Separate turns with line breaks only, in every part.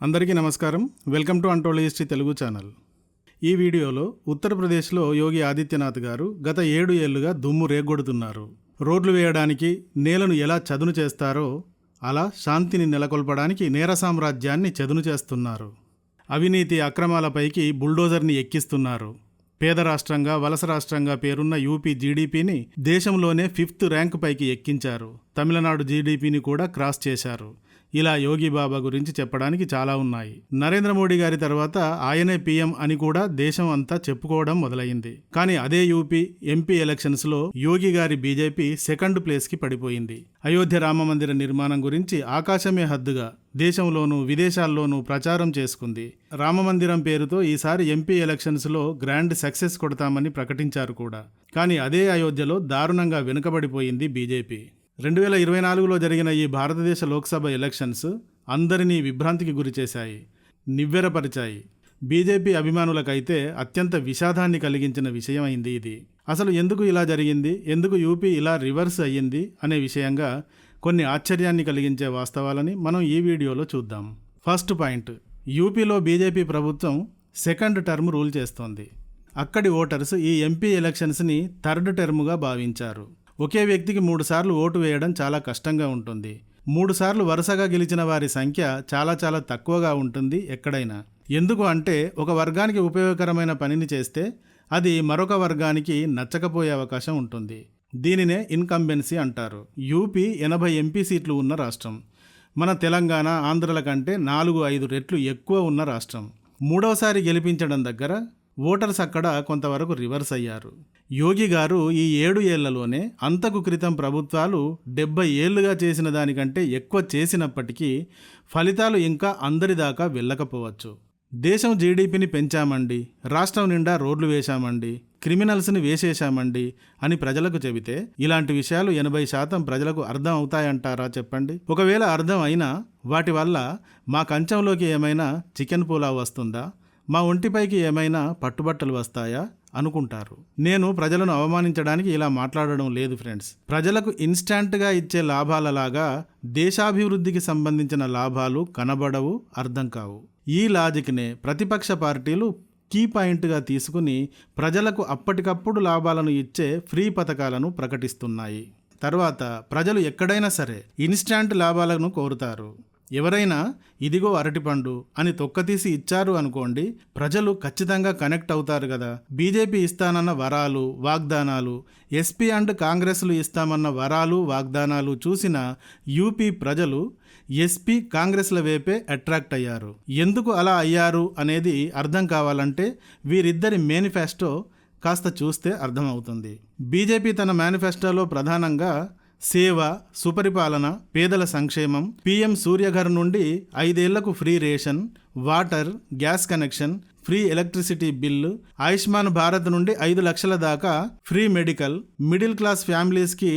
అందరికీ నమస్కారం. Welcome to అంటోళ హిస్టరీ తెలుగు ఛానల్. ఈ వీడియోలో ఉత్తరప్రదేశ్లో యోగి ఆదిత్యనాథ్ గారు గత ఏడు ఏళ్ళుగా దుమ్ము రేగొడుతున్నారు. రోడ్లు వేయడానికి నేలను ఎలా చదును చేస్తారో అలా శాంతిని నెలకొల్పడానికి నేర సామ్రాజ్యాన్ని చదును చేస్తున్నారు. అవినీతి అక్రమాలపైకి బుల్డోజర్ని ఎక్కిస్తున్నారు. పేద రాష్ట్రంగా వలస రాష్ట్రంగా పేరున్న యూపీ జీడీపీని దేశంలోనే ఫిఫ్త్ ర్యాంక్ పైకి ఎక్కించారు. తమిళనాడు జీడీపీని కూడా క్రాస్ చేశారు. ఇలా యోగి బాబా గురించి చెప్పడానికి చాలా ఉన్నాయి. నరేంద్ర మోడీ గారి తర్వాత ఆయనే పీఎం అని కూడా దేశం అంతా చెప్పుకోవడం మొదలైంది కానీ అదే యూపీ ఎంపీ ఎలక్షన్స్లో యోగి గారి బీజేపీ సెకండ్ ప్లేస్కి పడిపోయింది. అయోధ్య రామ మందిర నిర్మాణం గురించి ఆకాశమే హద్దుగా దేశంలోనూ విదేశాల్లోనూ ప్రచారం చేసుకుంది. రామమందిరం పేరుతో ఈసారి ఎంపీ ఎలక్షన్స్లో గ్రాండ్ సక్సెస్ కొడతామని ప్రకటించారు కూడా. కానీ అదే అయోధ్యలో దారుణంగా వెనుకబడిపోయింది బీజేపీ. రెండు వేల ఇరవై నాలుగులో జరిగిన ఈ భారతదేశ లోక్సభ ఎలక్షన్స్ అందరినీ విభ్రాంతికి గురిచేశాయి నివ్వెరపరిచాయి. బీజేపీ అభిమానులకైతే అత్యంత విషాదాన్ని కలిగించిన విషయమైంది ఇది. అసలు ఎందుకు ఇలా జరిగింది? ఎందుకు యూపీ ఇలా రివర్స్ అయ్యింది? అనే విషయంగా కొన్ని ఆశ్చర్యాన్ని కలిగించే వాస్తవాలని మనం ఈ వీడియోలో చూద్దాం. First point. యూపీలో బీజేపీ ప్రభుత్వం సెకండ్ టర్మ్ రూల్ చేస్తోంది. అక్కడి ఓటర్స్ ఈ ఎంపీ ఎలక్షన్స్ని థర్డ్ టర్ముగా భావించారు. ఒకే వ్యక్తికి మూడుసార్లు ఓటు వేయడం చాలా కష్టంగా ఉంటుంది. మూడుసార్లు వరుసగా గెలిచిన వారి సంఖ్య చాలా చాలా తక్కువగా ఉంటుంది ఎక్కడైనా. ఎందుకు అంటే ఒక వర్గానికి ఉపయోగకరమైన పనిని చేస్తే అది మరొక వర్గానికి నచ్చకపోయే అవకాశం ఉంటుంది. దీనినే ఇన్కంబెన్సీ అంటారు. యూపీ ఎనభై ఎంపీ సీట్లు ఉన్న రాష్ట్రం. మన తెలంగాణ ఆంధ్రల కంటే నాలుగు ఐదు రెట్లు ఎక్కువ ఉన్న రాష్ట్రం. మూడవసారి గెలిపించడం దగ్గర ఓటర్స్ అక్కడ కొంతవరకు రివర్స్ అయ్యారు. యోగి గారు ఈ ఏడు ఏళ్ళలోనే అంతకు క్రితం ప్రభుత్వాలు డెబ్బై ఏళ్ళుగా చేసిన దానికంటే ఎక్కువ చేసినప్పటికీ ఫలితాలు ఇంకా అందరి దాకా వెళ్ళకపోవచ్చు. దేశం జీడిపిని పెంచామండి రాష్ట్రం నిండా రోడ్లు వేశామండి క్రిమినల్స్ని వేసేశామండి అని ప్రజలకు చెబితే ఇలాంటి విషయాలు ఎనభై శాతం ప్రజలకు అర్థం అవుతాయంటారా చెప్పండి? ఒకవేళ అర్థం అయినా వాటి వల్ల మా కంచంలోకి ఏమైనా చికెన్ పులావ్ వస్తుందా? మా ఒంటిపైకి ఏమైనా పట్టుబట్టలు వస్తాయా? అనుకుంటారు. నేను ప్రజలను అవమానించడానికి ఇలా మాట్లాడడం లేదు ఫ్రెండ్స్. ప్రజలకు ఇన్స్టాంట్గా ఇచ్చే లాభాలలాగా దేశాభివృద్ధికి సంబంధించిన లాభాలు కనబడవు అర్థం కావు. ఈ లాజిక్నే ప్రతిపక్ష పార్టీలు కీ పాయింట్గా తీసుకుని ప్రజలకు అప్పటికప్పుడు లాభాలను ఇచ్చే ఫ్రీ పథకాలను ప్రకటిస్తున్నాయి. తర్వాత ప్రజలు ఎక్కడైనా సరే ఇన్స్టాంట్ లాభాలను కోరుతారు. ఎవరైనా ఇదిగో అరటిపండు అని తొక్కతీసి ఇచ్చారు అనుకోండి ప్రజలు ఖచ్చితంగా కనెక్ట్ అవుతారు కదా. బీజేపీ ఇస్తానన్న వరాలు వాగ్దానాలు ఎస్పీ అండ్ కాంగ్రెస్లు ఇస్తామన్న వరాలు వాగ్దానాలు చూసిన యూపీ ప్రజలు ఎస్పీ కాంగ్రెస్ల వైపే అట్రాక్ట్ అయ్యారు. ఎందుకు అలా అయ్యారు అనేది అర్థం కావాలంటే వీరిద్దరి మేనిఫెస్టో కాస్త చూస్తే అర్థమవుతుంది. బీజేపీ తన మేనిఫెస్టోలో ప్రధానంగా సేవ సుపరిపాలన పేదల సంక్షేమం పీఎం సూర్యఘర్ నుండి ఐదేళ్ళకు free ration water gas connection free electricity bill Ayushman Bharat నుండి ఐదు లక్షల దాకా ఫ్రీ మెడికల్ మిడిల్ క్లాస్ ఫ్యామిలీస్కి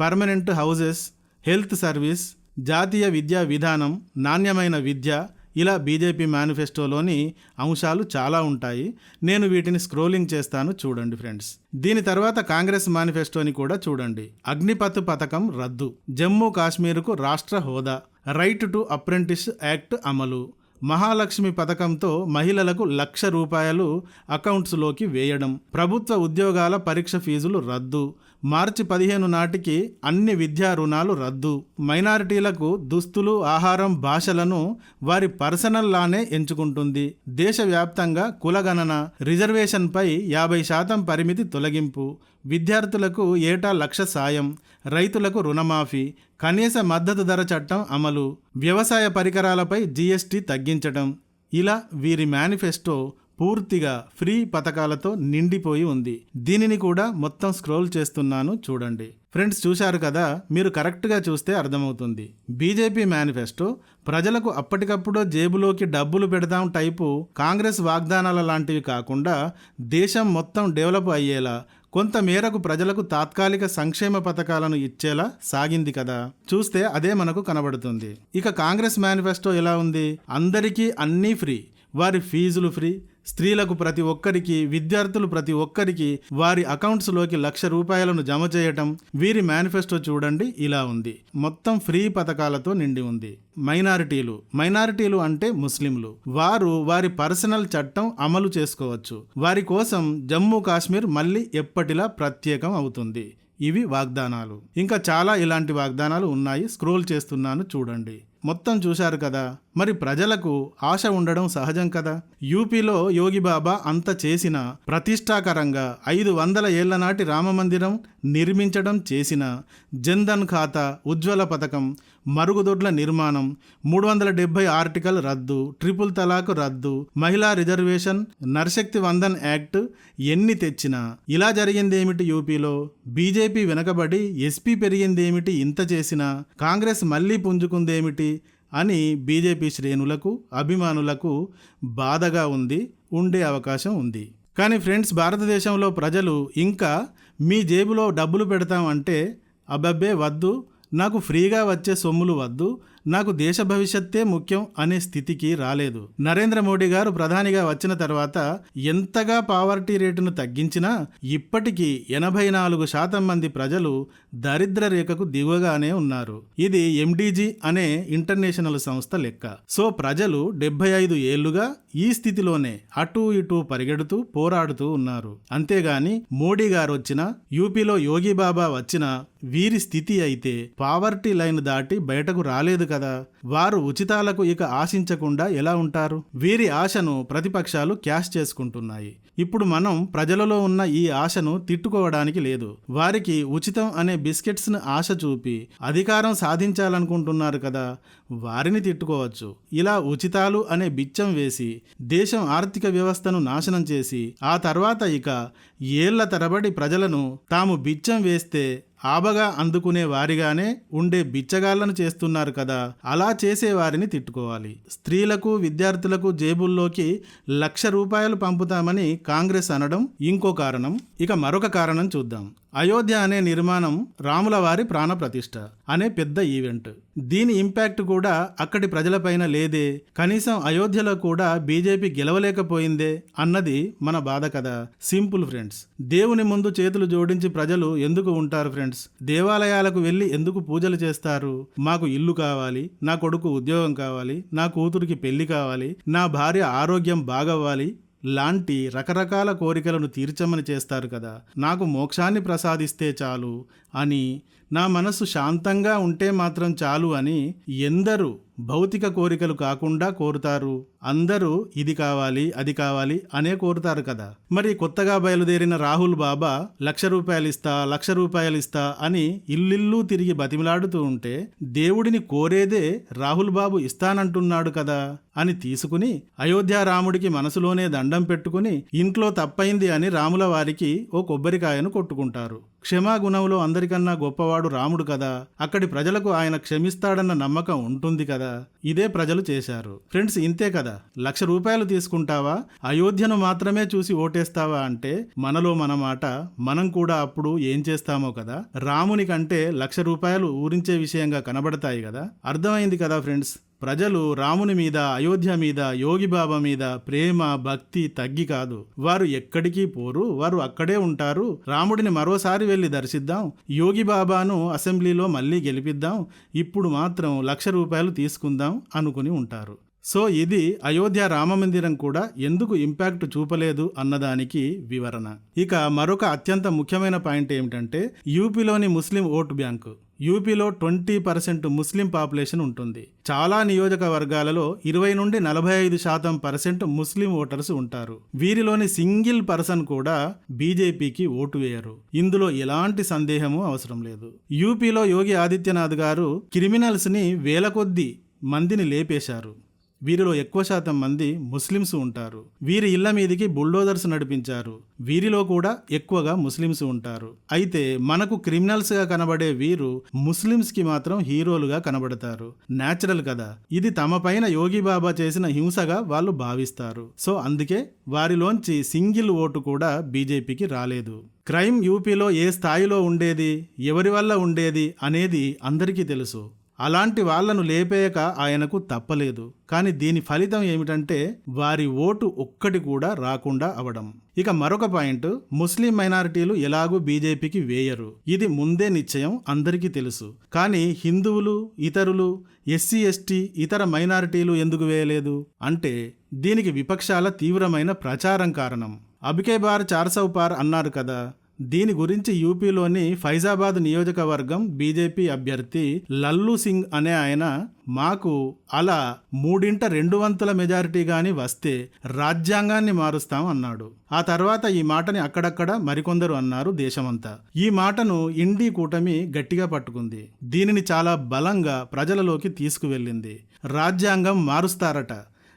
పర్మనెంట్ హౌజెస్ హెల్త్ సర్వీస్ జాతీయ విద్యా విధానం నాణ్యమైన విద్య ఇలా బీజేపీ మేనిఫెస్టోలోని అంశాలు చాలా ఉంటాయి. నేను వీటిని స్క్రోలింగ్ చేస్తాను చూడండి ఫ్రెండ్స్. దీని తర్వాత కాంగ్రెస్ మేనిఫెస్టోని కూడా చూడండి. అగ్నిపథ్ పథకం రద్దు. జమ్మూ కాశ్మీర్కు రాష్ట్ర హోదా. రైట్ టు అప్రెంటిస్ యాక్ట్ అమలు. మహాలక్ష్మి పథకంతో మహిళలకు లక్ష రూపాయలు అకౌంట్స్లోకి వేయడం. ప్రభుత్వ ఉద్యోగాల పరీక్ష ఫీజులు రద్దు. మార్చి పదిహేను నాటికి అన్ని విద్యా రుణాలు రద్దు. మైనారిటీలకు దుస్తులు ఆహారం భాషలను వారి పర్సనల్ లానే ఎంచుకుంటుంది. దేశవ్యాప్తంగా కులగణన రిజర్వేషన్పై యాభై శాతం పరిమితి తొలగింపు. విద్యార్థులకు ఏటా లక్ష సాయం. రైతులకు రుణమాఫీ. కనీస మద్దతు ధర చట్టం అమలు. వ్యవసాయ పరికరాలపై జీఎస్టీ తగ్గించడం ఇలా వీరి మేనిఫెస్టో పూర్తిగా ఫ్రీ పథకాలతో నిండిపోయి ఉంది. దీనిని కూడా మొత్తం స్క్రోల్ చేస్తున్నాను చూడండి. ఫ్రెండ్స్ చూశారు కదా? మీరు కరెక్ట్గా చూస్తే అర్థమవుతుంది. బీజేపీ మేనిఫెస్టో ప్రజలకు అప్పటికప్పుడు జేబులోకి డబ్బులు పెడదాం టైపు కాంగ్రెస్ వాగ్దానాల లాంటివి కాకుండా దేశం మొత్తం డెవలప్ అయ్యేలా కొంత మేరకు ప్రజలకు తాత్కాలిక సంక్షేమ పథకాలను ఇచ్చేలా సాగింది కదా? చూస్తే అదే మనకు కనబడుతుంది. ఇక కాంగ్రెస్ మేనిఫెస్టో ఎలా ఉంది? అందరికీ అన్నీ ఫ్రీ. వారి ఫీజులు ఫ్రీ. స్త్రీలకు ప్రతి ఒక్కరికి విద్యార్థులు ప్రతి ఒక్కరికి వారి అకౌంట్స్లోకి లక్ష రూపాయలను జమ చేయటం వీరి మేనిఫెస్టో చూడండి ఇలా ఉంది. మొత్తం ఫ్రీ పథకాలతో నిండి ఉంది. మైనారిటీలు. మైనారిటీలు అంటే ముస్లింలు. వారు వారి పర్సనల్ చట్టం అమలు చేసుకోవచ్చు. వారి కోసం జమ్మూ కాశ్మీర్ మళ్ళీ ఎప్పటిలా ప్రత్యేకం అవుతుంది. ఇవి వాగ్దానాలు. ఇంకా చాలా ఇలాంటి వాగ్దానాలు ఉన్నాయి. స్క్రోల్ చేస్తున్నాను చూడండి. మొత్తం చూశారు కదా? మరి ప్రజలకు ఆశ ఉండడం సహజం కదా? యూపీలో యోగి బాబా అంత చేసిన ప్రతిష్టాకరంగా ఐదు వందల ఏళ్ళ నాటి రామమందిరం నిర్మించడం చేసిన జన్ధన్ ఖాతా ఉజ్వల పథకం మరుగుదొడ్ల నిర్మాణం మూడు వందల డెబ్బై ఆర్టికల్ రద్దు ట్రిపుల్ తలాక్ రద్దు మహిళా రిజర్వేషన్ నరశక్తి వందన్ యాక్ట్ ఎన్ని తెచ్చినా. ఇలా జరిగిందేమిటి యూపీలో? బీజేపీ వెనకబడి ఎస్పీ పెరిగిందేమిటి ఇంత చేసినా? కాంగ్రెస్ మళ్ళీ పుంజుకుందేమిటి? అని బీజేపీ శ్రేణులకు అభిమానులకు బాధగా ఉంది ఉండే అవకాశం ఉంది. కానీ ఫ్రెండ్స్ భారతదేశంలో ప్రజలు ఇంకా మీ జేబులో డబ్బులు పెడతామంటే అబ్బబ్బే వద్దు నాకు ఫ్రీగా వచ్చే సొమ్ములు వద్దు. నాకు దేశ భవిష్యత్తే ముఖ్యం అనే స్థితికి రాలేదు. నరేంద్ర మోడీ గారు ప్రధానిగా వచ్చిన తర్వాత ఎంతగా పావర్టీ రేటును తగ్గించినా ఇప్పటికీ ఎనభై నాలుగు శాతం మంది ప్రజలు దరిద్ర రేఖకు దిగువగానే ఉన్నారు. ఇది ఎండిజి అనే ఇంటర్నేషనల్ సంస్థ లెక్క. సో ప్రజలు డెబ్బై ఐదు ఏళ్ళుగా ఈ స్థితిలోనే అటూ ఇటూ పరిగెడుతూ పోరాడుతూ ఉన్నారు. అంతేగాని మోడీ గారు వచ్చిన యూపీలో యోగి బాబా వచ్చిన వీరి స్థితి అయితే పావర్టీ లైన్ దాటి బయటకు రాలేదు కదా. కదా? వారు ఉచితాలకు ఇక ఆశించకుండా ఎలా ఉంటారు? వీరి ఆశను ప్రతిపక్షాలు క్యాష్ చేసుకుంటున్నాయి. ఇప్పుడు మనం ప్రజలలో ఉన్న ఈ ఆశను తిట్టుకోవడానికి లేదు. వారికి ఉచితం అనే బిస్కెట్స్ను ఆశ చూపి అధికారం సాధించాలనుకుంటున్నారు కదా? వారిని తిట్టుకోవచ్చు. ఇలా ఉచితాలు అనే బిచ్చం వేసి దేశం ఆర్థిక వ్యవస్థను నాశనం చేసి ఆ తర్వాత ఇక ఏళ్ళ తరబడి ప్రజలను తాము బిచ్చం వేస్తే ఆబగా అందుకునే వారిగానే ఉండే బిచ్చగాళ్ళను చేస్తున్నారు కదా అలా చేసే వారిని తిట్టుకోవాలి. స్త్రీలకు విద్యార్థులకు జేబుల్లోకి లక్ష రూపాయలు పంపుతామని కాంగ్రెస్ అనడం ఇంకో కారణం. ఇక మరొక కారణం చూద్దాం. అయోధ్య అనే నిర్మాణం రాముల వారి ప్రాణప్రతిష్ఠ అనే పెద్ద ఈవెంట్. దీని ఇంపాక్ట్ కూడా అక్కడి ప్రజలపైన లేదే. కనీసం అయోధ్యలో కూడా బీజేపీ గెలవలేకపోయిందే అన్నది మన బాధ కదా. సింపుల్ ఫ్రెండ్స్ దేవుని ముందు చేతులు జోడించి ప్రజలు ఎందుకు ఉంటారు ఫ్రెండ్స్? దేవాలయాలకు వెళ్ళి ఎందుకు పూజలు చేస్తారు? మాకు ఇల్లు కావాలి నా కొడుకు ఉద్యోగం కావాలి నా కూతురికి పెళ్ళి కావాలి నా భార్య ఆరోగ్యం బాగవ్వాలి లాంటి రకరకాల కోరికలను తీర్చమని చేస్తారు కదా. నాకు మోక్షాన్ని ప్రసాదిస్తే చాలు అని నా మనస్సు శాంతంగా ఉంటే మాత్రం చాలు అని ఎందరూ భౌతిక కోరికలు కాకుండా కోరుతారు. అందరూ ఇది కావాలి అది కావాలి అనే కోరుతారు కదా. మరి కొత్తగా బయలుదేరిన రాహుల్ బాబా లక్ష రూపాయలు ఇస్తా లక్ష రూపాయలు ఇస్తా అని ఇల్లిల్లు తిరిగి బతిమిలాడుతూ ఉంటే దేవుడిని కోరేదే రాహుల్ బాబు ఇస్తానంటున్నాడు కదా అని తీసుకుని అయోధ్యారాముడికి మనసులోనే దండం పెట్టుకుని ఇంట్లో తప్పైంది అని రాముల వారికి ఓ కొబ్బరికాయను కొట్టుకుంటారు. క్షమాగుణంలో అందరికన్నా గొప్పవాడు రాముడు కదా. అక్కడి ప్రజలకు ఆయన క్షమిస్తాడన్న నమ్మకం ఉంటుంది కదా. ఇదే ప్రజలు చేశారు. ఫ్రెండ్స్ ఇంతే కదా. లక్ష రూపాయలు తీసుకుంటావా? అయోధ్యను మాత్రమే చూసి ఓటేస్తావా అంటే మనలో మన మాట మనం కూడా అప్పుడు ఏం చేస్తామో కదా. రాముని కంటే లక్ష రూపాయలు ఊరించే విషయంగా కనబడతాయి కదా. అర్థమైంది కదా ఫ్రెండ్స్? ప్రజలు రాముని మీద అయోధ్య మీద యోగి బాబా మీద ప్రేమ భక్తి తగ్గి కాదు. వారు ఎక్కడికి పోరు వారు అక్కడే ఉంటారు. రాముడిని మరోసారి వెళ్ళి దర్శిద్దాం. యోగి బాబాను అసెంబ్లీలో మళ్ళీ గెలిపిద్దాం. ఇప్పుడు మాత్రం లక్ష రూపాయలు తీసుకుందాం అనుకుని ఉంటారు. సో ఇది అయోధ్య రామమందిరం కూడా ఎందుకు ఇంపాక్ట్ చూపలేదు అన్నదానికి వివరణ. ఇక మరొక అత్యంత ముఖ్యమైన పాయింట్ ఏమిటంటే యూపీలోని ముస్లిం ఓటు బ్యాంకు. యూపీలో ట్వంటీ పర్సెంట్ ముస్లిం పాపులేషన్ ఉంటుంది. చాలా నియోజకవర్గాలలో ఇరవై నుండి నలభై ఐదు శాతం పర్సెంట్ ముస్లిం ఓటర్స్ ఉంటారు. వీరిలోని సింగిల్ పర్సన్ కూడా బీజేపీకి ఓటు వేయరు. ఇందులో ఎలాంటి సందేహము అవసరం లేదు. యూపీలో యోగి ఆదిత్యనాథ్ గారు క్రిమినల్స్ని వేల కొద్దీ మందిని లేపేశారు. వీరిలో ఎక్కువ శాతం మంది ముస్లిమ్స్ ఉంటారు. వీరి ఇళ్ళ మీదికి బుల్డోజర్స్ నడిపించారు. వీరిలో కూడా ఎక్కువగా ముస్లిమ్స్ ఉంటారు. అయితే మనకు క్రిమినల్స్గా కనబడే వీరు ముస్లిమ్స్కి మాత్రం హీరోలుగా కనబడతారు. నేచురల్ కదా. ఇది తమ పైన యోగి బాబా చేసిన హింసగా వాళ్ళు భావిస్తారు. సో అందుకే వారిలోంచి సింగిల్ ఓటు కూడా బీజేపీకి రాలేదు. క్రైమ్ యూపీలో ఏ స్థాయిలో ఉండేది ఎవరి వల్ల ఉండేది అనేది అందరికీ తెలుసు. అలాంటి వాళ్ళను లేపేయక ఆయనకు తప్పలేదు. కానీ దీని ఫలితం ఏమిటంటే వారి ఓటు ఒక్కటి కూడా రాకుండా అవడం. ఇక మరొక పాయింట్ ముస్లిం మైనారిటీలు ఎలాగూ బీజేపీకి వేయరు. ఇది ముందే నిశ్చయం అందరికీ తెలుసు. కానీ హిందువులు ఇతరులు ఎస్సీ ఎస్టీ ఇతర మైనారిటీలు ఎందుకు వేయలేదు? అంటే దీనికి విపక్షాల తీవ్రమైన ప్రచారం కారణం. అబికే బార్ చార్సౌ పార్ అన్నారు కదా దీని గురించి యూపీలోని ఫైజాబాద్ నియోజకవర్గం బీజేపీ అభ్యర్థి లల్లు సింగ్ అనే ఆయన మాకు అలా మూడింట రెండు వంతుల మెజారిటీ గాని వస్తే రాజ్యాంగాన్ని మారుస్తాం అన్నాడు. ఆ తర్వాత ఈ మాటని అక్కడక్కడ మరికొందరు అన్నారు దేశమంతా. ఈ మాటను ఇండీ కూటమి గట్టిగా పట్టుకుంది. దీనిని చాలా బలంగా ప్రజలలోకి తీసుకువెళ్ళింది. రాజ్యాంగం మారుస్తారట.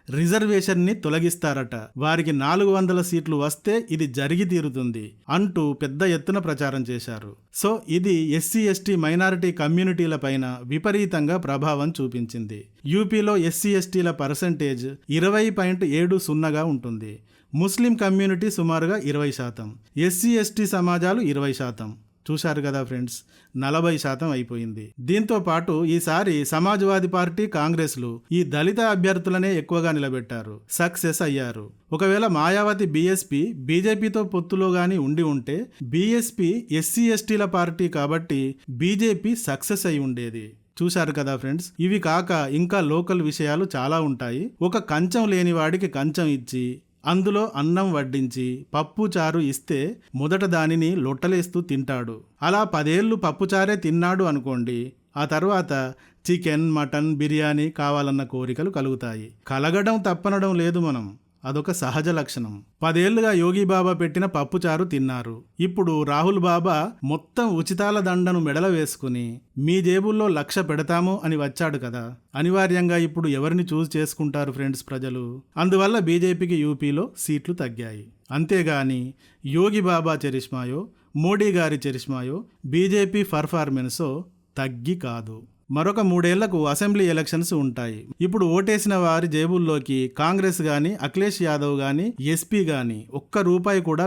రిజర్వేషన్ని తొలగిస్తారట. వారికి నాలుగు వందల సీట్లు వస్తే ఇది జరిగి తీరుతుంది అంటూ పెద్ద ఎత్తున ప్రచారం చేశారు. సో ఇది ఎస్సీ ఎస్టీ మైనారిటీ కమ్యూనిటీల పైన విపరీతంగా ప్రభావం చూపించింది. యూపీలో ఎస్సీ ఎస్టీల పర్సంటేజ్ ఇరవై పాయింట్ ఏడు సున్నగా ఉంటుంది. ముస్లిం కమ్యూనిటీ సుమారుగా ఇరవై శాతం. ఎస్సీ ఎస్టీ సమాజాలు ఇరవై శాతం. చూశారు కదా ఫ్రెండ్స్? నలభై శాతం అయిపోయింది. దీంతో పాటు ఈసారి సమాజ్వాదీ పార్టీ కాంగ్రెస్లు ఈ దళిత అభ్యర్థులనే ఎక్కువగా నిలబెట్టారు. సక్సెస్ అయ్యారు. ఒకవేళ మాయావతి బీఎస్పీ బీజేపీతో పొత్తులో గాని ఉండి ఉంటే బీఎస్పీ ఎస్సీ ఎస్టీల పార్టీ కాబట్టి బీజేపీ సక్సెస్ అయి ఉండేది. చూశారు కదా ఫ్రెండ్స్? ఇవి కాక ఇంకా లోకల్ విషయాలు చాలా ఉంటాయి. ఒక కంచం లేని వాడికి కంచం ఇచ్చి అందులో అన్నం వడ్డించి పప్పు చారు ఇస్తే మొదట దానిని లొట్టలేస్తూ తింటాడు. అలా పదేళ్ళు పప్పుచారే తిన్నాడు అనుకోండి ఆ తర్వాత చికెన్ మటన్ బిర్యానీ కావాలన్న కోరికలు కలుగుతాయి. కలగడం తప్పనడం లేదు మనం. అదొక సహజ లక్షణం. పదేళ్ళుగా యోగి బాబా పెట్టిన పప్పుచారు తిన్నారు. ఇప్పుడు రాహుల్ బాబా మొత్తం ఉచితాల దండను మెడల వేసుకుని మీ జేబుల్లో లక్ష పెడతాము అని వచ్చాడు కదా. అనివార్యంగా ఇప్పుడు ఎవరిని చూస్ చేసుకుంటారు ఫ్రెండ్స్ ప్రజలు? అందువల్ల బీజేపీకి యూపీలో సీట్లు తగ్గాయి. అంతేగాని యోగి బాబా చరిష్మాయో మోడీ గారి చరిష్మాయో బీజేపీ పర్ఫార్మెన్సో తగ్గి కాదు. మరొక మూడేళ్ళకు అసెంబ్లీ ఎలక్షన్స్ ఉంటాయి. ఇప్పుడు ఓటేసిన వారి జేబుల్లోకి కాంగ్రెస్ గాని అఖిలేష్ యాదవ్ గాని ఎస్పీ గాని ఒక్క రూపాయి కూడా